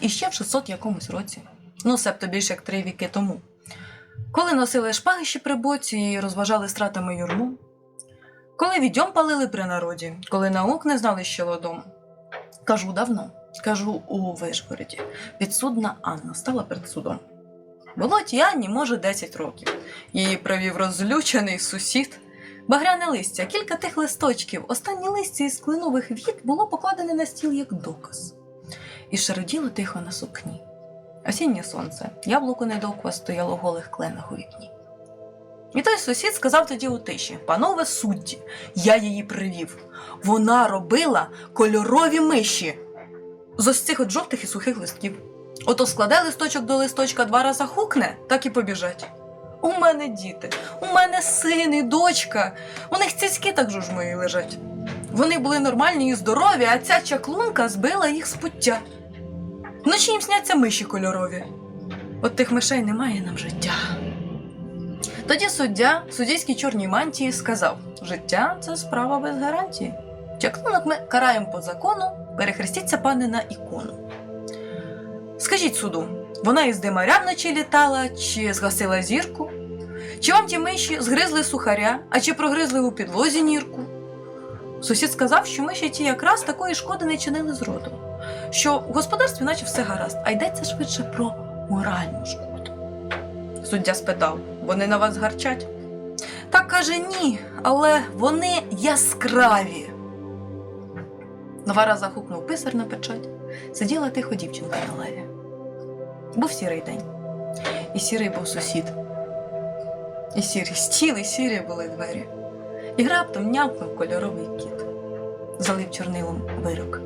І ще в 600 якомусь році. Ну, себто більше як три віки тому. Коли носили шпагищі при боці і розважали стратами юрму. Коли відьом палили при народі, коли наук не знали ще ладом. Кажу давно, кажу у Вишгороді. Підсудна Анна стала перед судом. Було тій Анні, може, 10 років. Її привів розлючений сусід. Багряне листя, кілька тих листочків, останнє листя із клинових віт було покладене на стіл як доказ. І шароділо тихо на сукні. Осіннє сонце, яблуко недоква стояло в голих кленах у вікні. І той сусід сказав тоді у тиші: Панове судді, я її привів. Вона робила кольорові миші з ось цих от жовтих і сухих листків. Ото складе листочок до листочка два рази хукне, так і побіжать. У мене діти, у мене син і дочка. У них цицьки так же ж мої лежать. Вони були нормальні і здорові, а ця чаклунка збила їх з пуття. Вночі їм сняться миші кольорові. От тих мишей немає нам життя. Тоді суддя в суддійській чорній мантії сказав: життя це справа без гарантії. Чаклунок ми караємо по закону, перехрестіться, пане, на ікону. Скажіть суду, вона із димаря вночі літала, чи згасила зірку? Чи вам ті миші згризли сухаря, а чи прогризли у підлозі нірку? Сусід сказав, що миші ті якраз такої шкоди не чинили зроду, що в господарстві наче все гаразд, а йдеться швидше про моральну шкоду. Суддя спитав, вони на вас гарчать? Так каже ні, але вони яскраві. Два рази гукнув писар на печать. Сиділа тихо дівчинка на лаві. Був сірий день. І сірий був сусід. І сірий стіл, і сірі були двері. І раптом нявкнув кольоровий кіт. Залив чорнилом вирок.